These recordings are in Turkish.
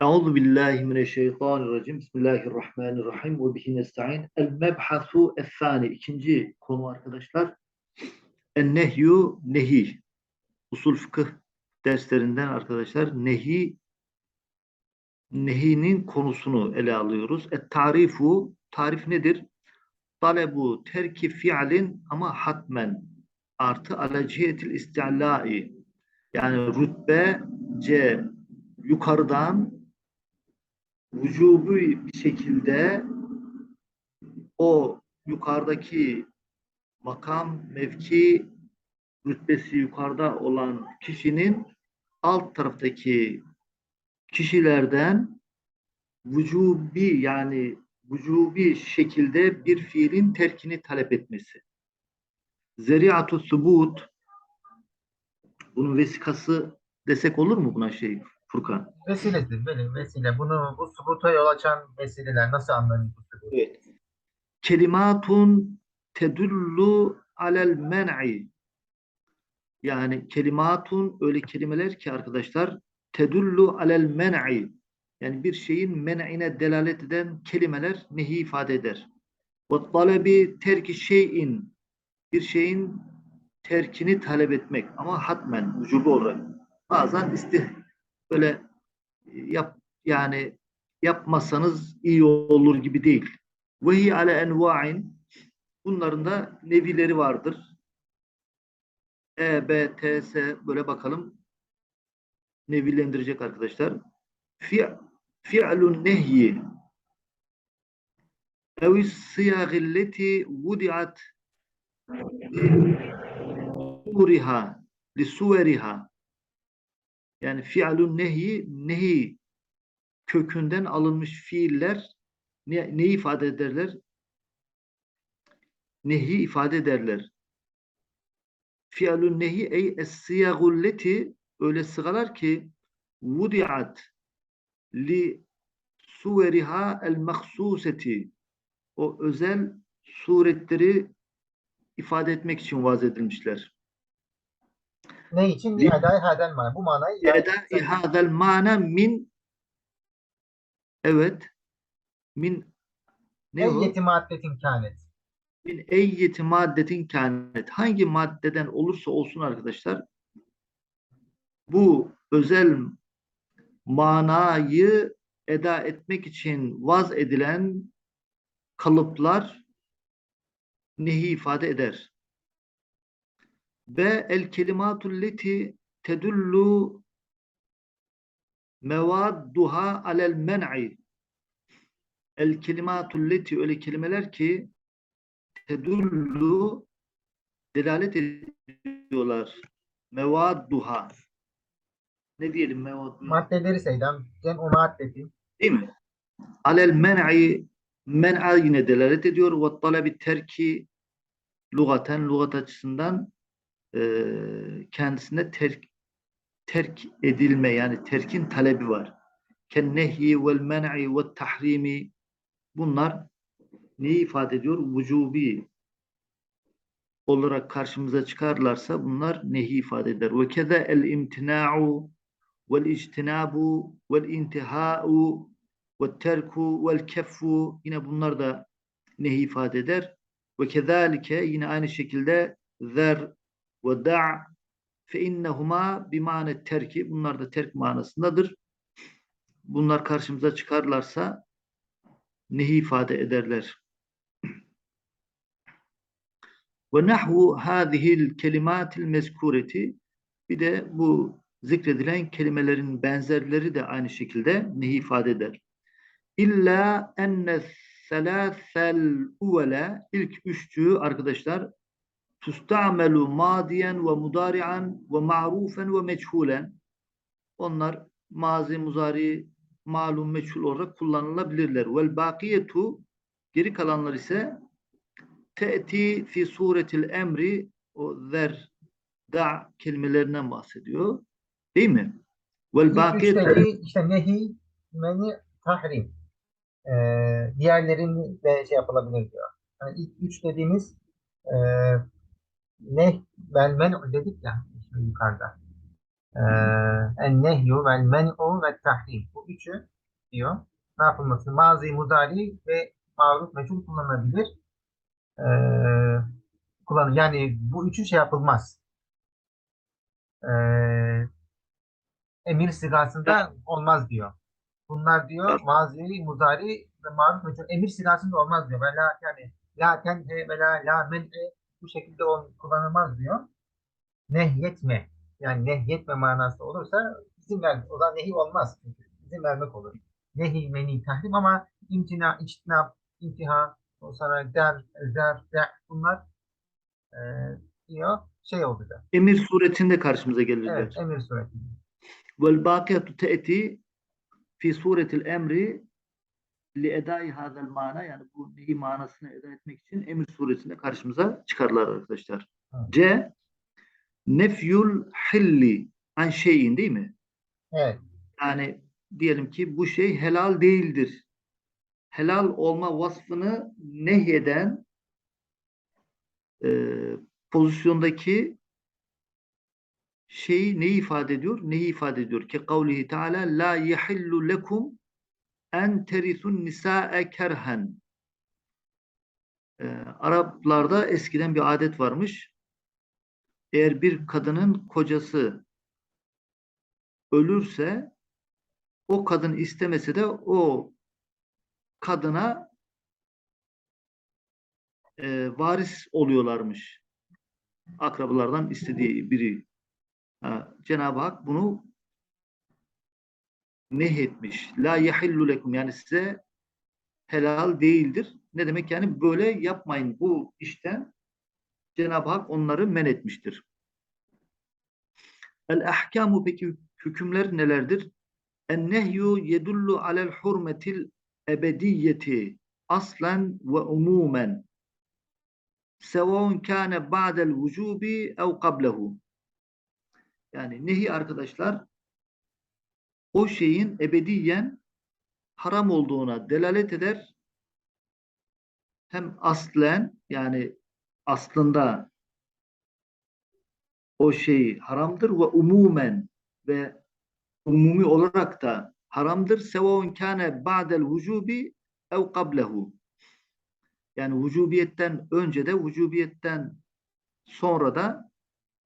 Euzu billahi mineşşeytanirracim. Bismillahirrahmanirrahim. Ve bihi nestaîn. El mebhasu es-sani. İkinci konu arkadaşlar. En nehyu nehi. Usul fıkıh derslerinden arkadaşlar nehi nehinin konusunu ele alıyoruz. Et tarifu tarif nedir? Talebu terki fi'lin ama hatmen artı ala cihetil isti'lai yani rütbe C yukarıdan vücubu bir şekilde o yukarıdaki makam, mevki, rütbesi yukarıda olan kişinin alt taraftaki kişilerden vücubi yani vücubi şekilde bir fiilin terkini talep etmesi. Zeri'atu subut bunun vesikası desek olur mu buna şey Furkan? Vesilesiz benim vesile. Bunu bu subuta yol açan vesileler nasıl anlanır bu subut? Evet. Kelimatun tedullu alel men'i. Yani kelimatun öyle kelimeler ki arkadaşlar tedullu alel men'i. Yani bir şeyin men'ine delalet eden kelimeler nehi ifade eder. Ve talebi terki şeyin. Bir şeyin terkini talep etmek ama hatmen, vücubu olarak. Bazen istih böyle yap yani yapmasanız iyi olur gibi değil. Vehi ale enva'in bunların da nevileri vardır. E, B, T, S böyle bakalım nevilendirecek arkadaşlar. Fi, fi'lun nehyi ev siyagilleti vudiat li suveriha yani fi'lun nehi nehi kökünden alınmış fiiller ne, neyi ifade ederler? Nehi ifade ederler. Fi'lun nehi ey es-siyagulleti öyle sıgalar ki vudiat li suveriha el maksuseti o özel suretleri ifade etmek için vaz edilmişler. Ne için? Mi? İhadai hadel mana. Bu manayı için. ihadel mana min evet min ne o? Eyyeti maddetin kânet. Min eyyeti maddetin kânet. Hangi maddeden olursa olsun arkadaşlar bu özel manayı eda etmek için vaz edilen kalıplar nehi ifade eder. Ve el kelimatul leti tedullu mevadduha alel men'i el kelimatul leti öyle kelimeler ki tedullu delalet ediyorlar. Mevadduha ne diyelim mevadduha? Maddeleri seydem. Cem o maddeti. Değil mi? Alel men'i men'a yine delalet ediyor. Ve talebi terki lugaten lugat açısından eee kendisine terk terk edilme yani terkin talebi var. Ken nehyi vel men'i ve tahrimi bunlar neyi ifade ediyor? Vücubi olarak karşımıza çıkarlarsa bunlar nehi ifade eder. Ve keza el imtina'u vel ictinabu vel intiha'u ve terku vel keffu yine bunlar da nehi ifade eder. Ve kezalike yine aynı şekilde zer ve da' fe innehuma bimane terki bunlar da terk manasındadır. Bunlar karşımıza çıkarlarsa nehi ifade ederler. Ve nahvu hadihil kelimatil mezkureti bir de bu zikredilen kelimelerin benzerleri de aynı şekilde nehi ifade eder. İlla enne selâsel uvvele ilk üçcüğü arkadaşlar tusta'melu madiyen ve mudari'an ve ma'rufen ve meçhulen onlar mazi, muzari, malum, meçhul olarak kullanılabilirler. Vel bakiyetu geri kalanlar ise te'ti fi suretil emri o zer da kelimelerinden bahsediyor. Değil mi? Vel bakiyetu işte nehi, meni, tahrim. Ee, diğerlerini de şey yapılabilir diyor. Yani ilk üç dediğimiz e, ne vel men dedik ya yukarıda. Ee, en nehyu vel men'u ve tahrim. Bu üçü diyor. Ne yapılması? Mazi, mudari ve maruf meçhul kullanılabilir. Ee, kullanın. Yani bu üçü şey yapılmaz. Ee, emir sigasında olmaz diyor. Bunlar diyor mazi, mudari ve maruf meçhul. Emir sigasında olmaz diyor. Ve la, yani la tenhe ve la, la men'e bu şekilde ol- kullanılmaz diyor. Nehyetme. Yani nehyetme manası olursa izin ver. O zaman nehi olmaz. Çünkü izin vermek olur. Nehi, meni, tahrim ama imtina, içtinap, intiha, o sonra der, der, der bunlar e, diyor şey olacak. Emir suretinde karşımıza gelirler. Evet, emir suretinde. Vel bakiyatu te'ti fi suretil emri li edai hadal mana yani bu neyi manasını eda etmek için emir suresinde karşımıza çıkarlar arkadaşlar. Evet. C nefyul hilli an şeyin değil mi? Evet, Yani diyelim ki bu şey helal değildir. Helal olma vasfını nehyeden e, pozisyondaki şeyi neyi ifade ediyor? Neyi ifade ediyor? Ki kavlihi teala la yahillu lekum en terisun nisa'e kerhen. E, Araplarda eskiden bir adet varmış. Eğer bir kadının kocası ölürse o kadın istemese de o kadına e, varis oluyorlarmış. Akrabalardan istediği biri. Cenab-ı Hak bunu nehyetmiş. La yahillu lekum yani size helal değildir. Ne demek yani böyle yapmayın. Bu işten Cenab-ı Hak onları men etmiştir. El ahkamu peki hükümler nelerdir? En nehyu yedullu alel hurmetil ebediyeti aslen ve umumen sevaun kâne ba'del vücubi ev qablehu yani nehi arkadaşlar o şeyin ebediyen haram olduğuna delalet eder. Hem aslen yani aslında o şey haramdır ve umumen ve umumi olarak da haramdır. Sevaun kâne ba'del vücubi ev qablehu. Yani vücubiyetten önce de vücubiyetten sonra da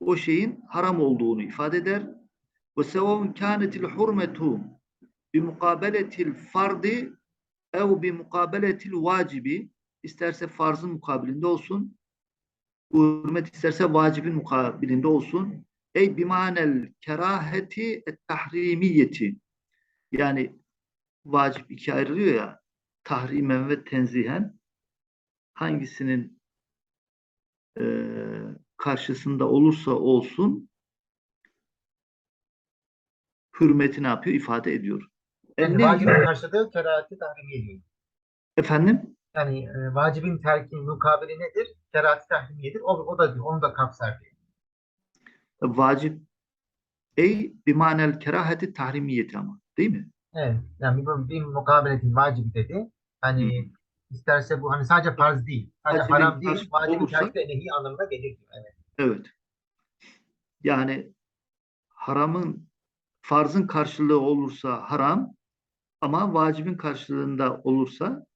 o şeyin haram olduğunu ifade eder. Ve sevavun kânetil hurmetu bi mukabeletil fardi ev bi mukabeletil vacibi isterse farzın mukabilinde olsun hürmet isterse vacibin mukabilinde olsun. Ey bimanel keraheti et tahrimiyeti. Yani vacip ikiye ayrılıyor ya tahrimen ve tenzihen. Hangisinin eee karşısında olursa olsun hürmeti ne yapıyor? ifade ediyor. yani En ne- vacibin karşılığı kerahati tahrimiye diyor. Efendim? Yani e, vacibin terki mukabili nedir? Kerahati tahrimiyedir. O, o da diyor, onu da kapsar diyor. Vacip ey bimanel keraheti tahrimiyeti ama. Değil mi? Evet. Yani bir, bir mukabeletin vacibi dedi. Hani isterse bu hani sadece farz değil. Sadece Vacibin haram değil. Vacibin olursa- terki de nehi anlamına gelir. Evet. Evet. Yani haramın farzın karşılığı olursa haram ama vacibin karşılığında olursa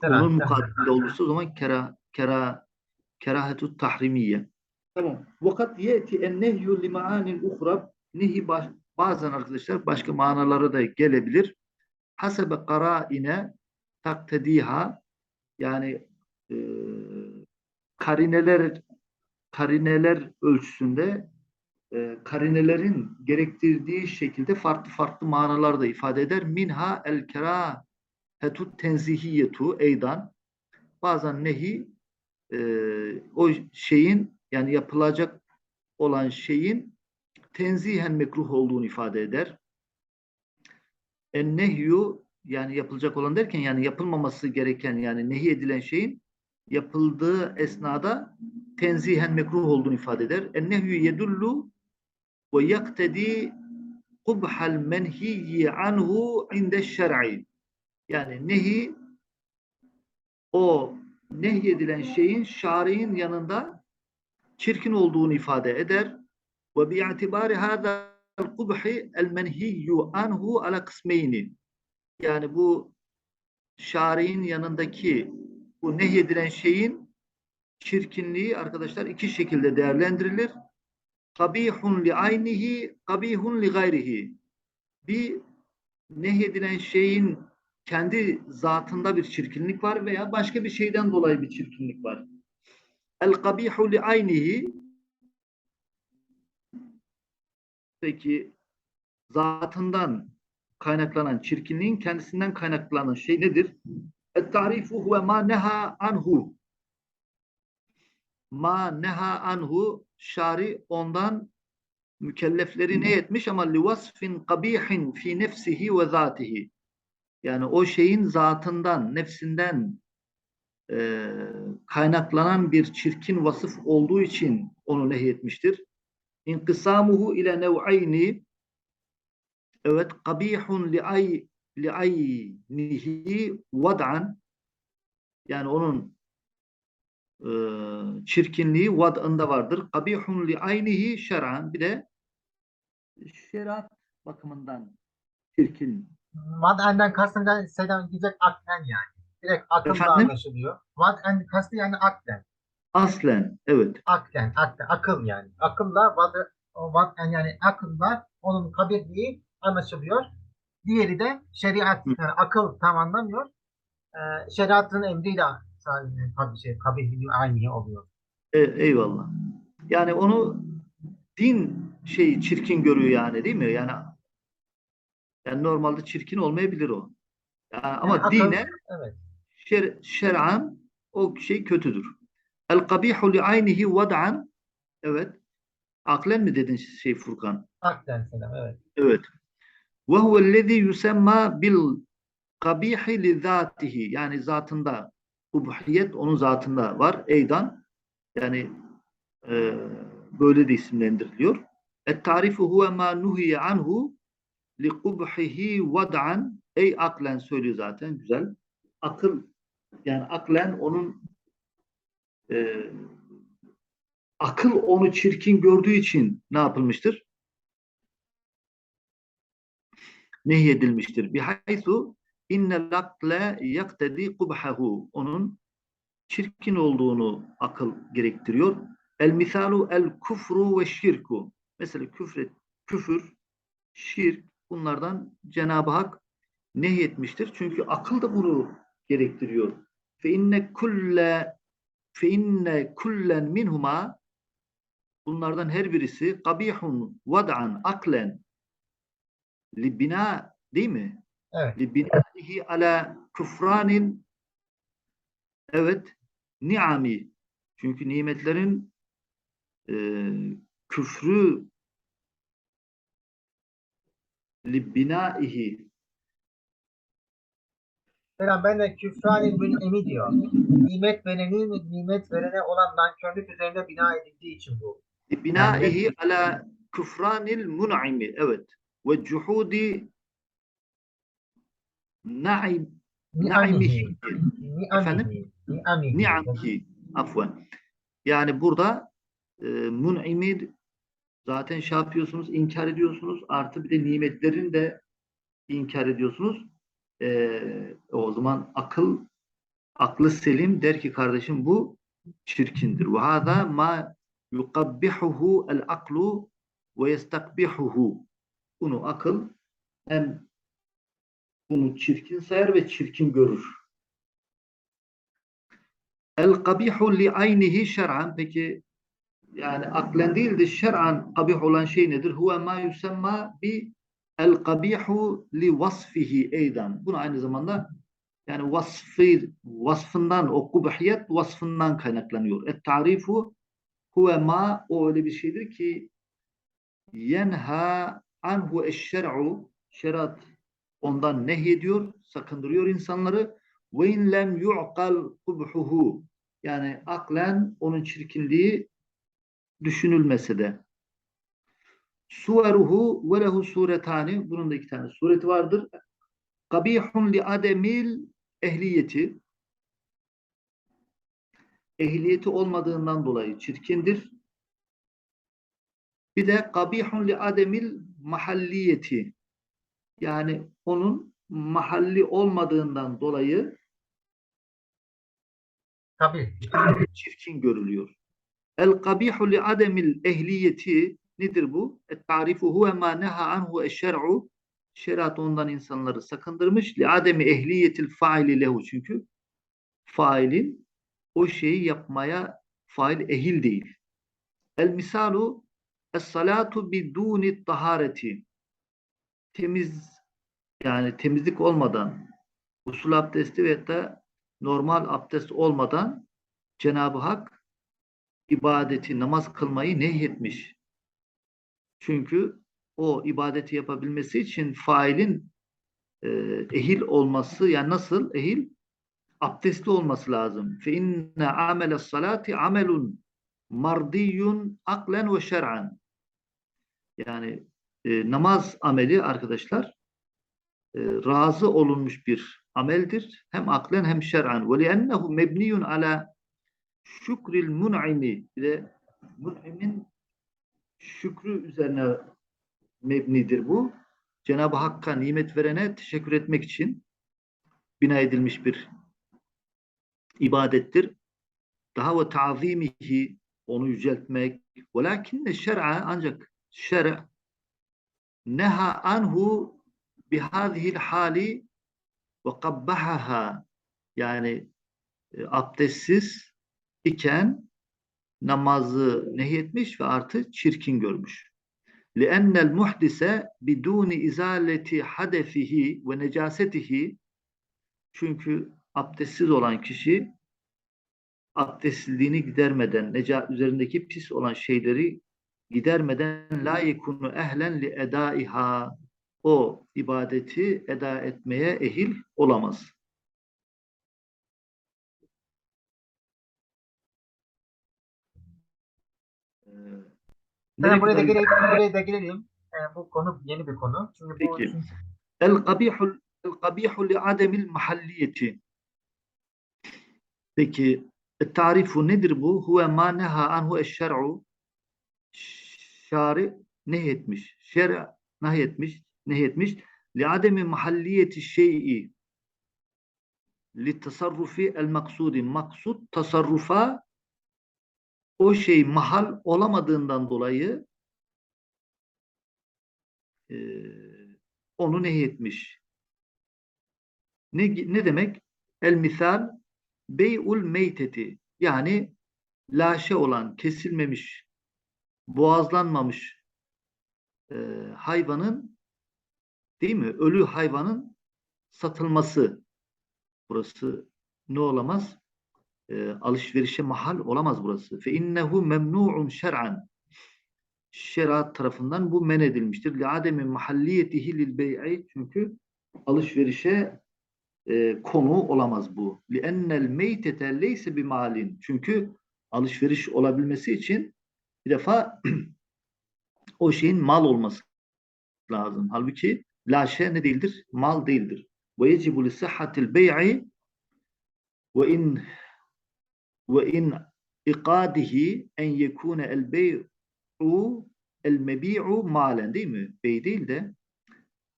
Kerahati onun mukabilinde olursa o zaman kera kera kerahetut tahrimiye. Tamam. Vakat yeti en nehyu li ma'anil uhra nehi baş- bazen arkadaşlar başka manalara da gelebilir. Hasebe karaine taktediha yani e, karineler karineler ölçüsünde e, karinelerin gerektirdiği şekilde farklı farklı manalar da ifade eder. Minha el kerahetut tenzihiyetu eydan bazen nehi e, o şeyin yani yapılacak olan şeyin tenzihen mekruh olduğunu ifade eder. En nehyu yani yapılacak olan derken yani yapılmaması gereken yani nehi edilen şeyin yapıldığı esnada tenzihen mekruh olduğunu ifade eder. En nehyu yedullu ve yaktedi kubhal menhiyyi anhu inde şer'i. Yani nehi o nehyedilen şeyin şari'in yanında çirkin olduğunu ifade eder. Ve bi'itibari hâzâ kubhi el menhiyyu anhu ala kısmeyni. Yani bu şari'in yanındaki bu nehyedilen şeyin çirkinliği arkadaşlar iki şekilde değerlendirilir. Kabihun li aynihi, kabihun li gayrihi. Bir nehyedilen şeyin kendi zatında bir çirkinlik var veya başka bir şeyden dolayı bir çirkinlik var. El kabihu li aynihi peki zatından kaynaklanan çirkinliğin kendisinden kaynaklanan şey nedir? Et tarifu huve ma neha anhu. Ma neha anhu şari ondan mükellefleri ne etmiş ama li vasfin kabihin fi nefsihi ve zatihi. Yani o şeyin zatından, nefsinden e, kaynaklanan bir çirkin vasıf olduğu için onu nehyetmiştir. İnkısamuhu ile nev'ayni evet kabihun li ay li vad'an yani onun e, çirkinliği vad'ında vardır. Kabihun li aynihi şer'an bir de şeriat bakımından çirkin. Vad'enden kastından selam diyecek aklen yani. Direkt akılla Efendim? anlaşılıyor. Vad'en kastı yani aklen. Aslen evet. Aklen, aklen, akıl yani. Akılla vad, vad'en yani akılla onun kabirliği anlaşılıyor. Diğeri de şeriat. Yani akıl tam anlamıyor. Ee, şeriatın emriyle tabii şey, kabirliği aynı oluyor. E, eyvallah. Yani onu din şeyi çirkin görüyor yani değil mi? Yani yani normalde çirkin olmayabilir o. Yani ama akıl- dine Evet. şer, şer'an o şey kötüdür. El kabihu li aynihi vad'an evet. Aklen mi dedin şey Furkan? Aklen selam evet. Evet. Ve huvellezî yusemma bil kabihi li zatihi. Yani zatında. Kubhiyet onun zatında var. Eydan. Yani e, böyle de isimlendiriliyor. Et tarifu huve ma nuhiye anhu li kubhihi vad'an ey aklen söylüyor zaten. Güzel. Akıl yani aklen onun e, akıl onu çirkin gördüğü için ne yapılmıştır? nehyedilmiştir. Bihaysu innel akle yaktedi kubhahu. Onun çirkin olduğunu akıl gerektiriyor. El misalu el kufru ve şirku. Mesela küfret, küfür, şirk bunlardan Cenab-ı Hak nehyetmiştir. Çünkü akıl da bunu gerektiriyor. Fe inne kulle fe inne kullen minhuma bunlardan her birisi kabihun vad'an aklen li bina değil mi? Evet. Li binaihi ala küfranin evet ni'ami çünkü nimetlerin e, küfrü li binaihi Selam ben de küfranil mün'emi diyor. Nimet vereni nimet verene olan nankörlük üzerine bina edildiği için bu. binaihi ala küfranil mun'imi evet ve cuhudi na'im. Naimihi. Efendim? Ni'amihi. Afwan. Yani burada e, mun'imi zaten şey yapıyorsunuz, inkar ediyorsunuz. Artı bir de nimetlerin de inkar ediyorsunuz. E, o zaman akıl aklı selim der ki kardeşim bu çirkindir. Ve hâzâ mâ yukabbihuhu el aklu ve yestakbihuhu. Bunu akıl hem bunu çirkin sayar ve çirkin görür. El kabihu li aynihi şer'an peki yani aklen değil de şer'an kabih olan şey nedir? Huve ma yusemma bi el kabihu li vasfihi eydan. Bunu aynı zamanda yani vasfı vasfından o kubhiyet vasfından kaynaklanıyor. Et tarifu huve ma o öyle bir şeydir ki yenha anhu eşşer'u şerat ondan nehyediyor, sakındırıyor insanları. Ve in lem yu'kal yani aklen onun çirkinliği düşünülmese de. Suveruhu ve suretani bunun da iki tane sureti vardır. Kabihun li ademil ehliyeti ehliyeti olmadığından dolayı çirkindir. Bir de kabihun li ademil mahalliyeti yani onun mahalli olmadığından dolayı Tabii. çirkin görülüyor. El kabihu li ademil ehliyeti nedir bu? Et tarifu huve ma neha anhu eşşer'u şeriat ondan insanları sakındırmış. Li ademi ehliyetil faili lehu çünkü failin o şeyi yapmaya fail ehil değil. El misalu es salatu biduni tahareti temiz yani temizlik olmadan usul abdesti ve da normal abdest olmadan Cenab-ı Hak ibadeti, namaz kılmayı nehyetmiş. Çünkü o ibadeti yapabilmesi için failin e, ehil olması, yani nasıl ehil? Abdestli olması lazım. Fe inne amele salati amelun mardiyun aklen ve şer'an. Yani e, namaz ameli arkadaşlar e, razı olunmuş bir ameldir. Hem aklen hem şer'an. Ve li'ennehu mebniyun ala şükril mun'imi. Bir de mun'imin şükrü üzerine mebnidir bu. Cenab-ı Hakk'a nimet verene teşekkür etmek için bina edilmiş bir ibadettir. Daha ve ta'zimihi onu yüceltmek. Velakinne şer'a ancak şer' neha anhu bihâzihil hali ve kabbahaha yani e, abdestsiz iken namazı nehyetmiş ve artı çirkin görmüş. لِأَنَّ الْمُحْدِسَ بِدُونِ اِزَالَةِ حَدَفِهِ ve necasetihi çünkü abdestsiz olan kişi abdestsizliğini gidermeden, neca üzerindeki pis olan şeyleri gidermeden la yekunu ehlen li edaiha o ibadeti eda etmeye ehil olamaz. Ee, Ben nereye buraya da geleyim. Buraya da gelelim. Ee, bu konu yeni bir konu. Çünkü bu Peki. El kabihul el kabihu li ademil mahalliyeti. Peki tarifu nedir bu? Huve ma neha anhu eşşer'u. Şari nehyetmiş. Şer'a nehyetmiş. Nehyetmiş. Li ademi mahalliyeti şey'i. Li tasarrufi el maksudi. Maksud tasarrufa o şey mahal olamadığından dolayı eee onu nehyetmiş. Ne, ne demek? El misal bey'ul meyteti yani laşe olan, kesilmemiş, boğazlanmamış e, hayvanın değil mi? Ölü hayvanın satılması. Burası ne olamaz? E, alışverişe mahal olamaz burası. Fe innehu memnu'un şer'an şeriat tarafından bu men edilmiştir. Li ademi mahalliyetihi lil bey'i çünkü alışverişe e, konu olamaz bu. Li ennel meytete leyse bi malin. Çünkü alışveriş olabilmesi için bir defa o şeyin mal olması lazım. Halbuki laşe ne değildir? Mal değildir. Ve yecibu li sıhhatil bey'i ve in ve in iqadihi en yekune el bey'u el mebi'u malen değil mi? Bey değil de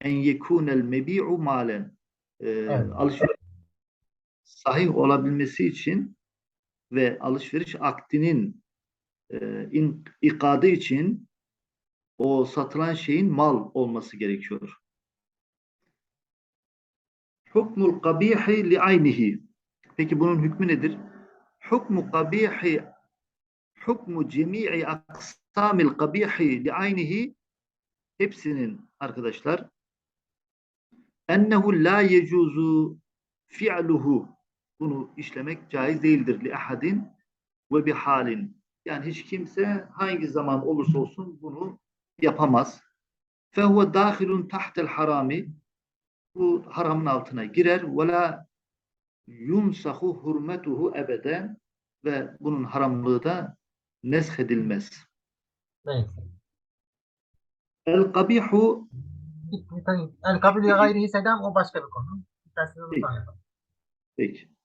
en yekune el mebi'u malen. Ee, Evet. alışveriş sahih olabilmesi için ve alışveriş akdinin e, ikadı için o satılan şeyin mal olması gerekiyor. Hukmul kabihi li aynihi. Peki bunun hükmü nedir? Hukmu kabihi hukmu cemi'i aksamil kabihi li aynihi hepsinin arkadaşlar ennehu la yecuzu fi'luhu bunu işlemek caiz değildir li ahadin ve bi halin. Yani hiç kimse hangi zaman olursa olsun bunu yapamaz. Fehuve dahilun tahtel harami bu haramın altına girer ve la yunsahu hurmetuhu ebeden ve bunun haramlığı da nesh edilmez. Neyse. El kabihu El ve gayrihi sedam o başka bir konu. Peki. peki.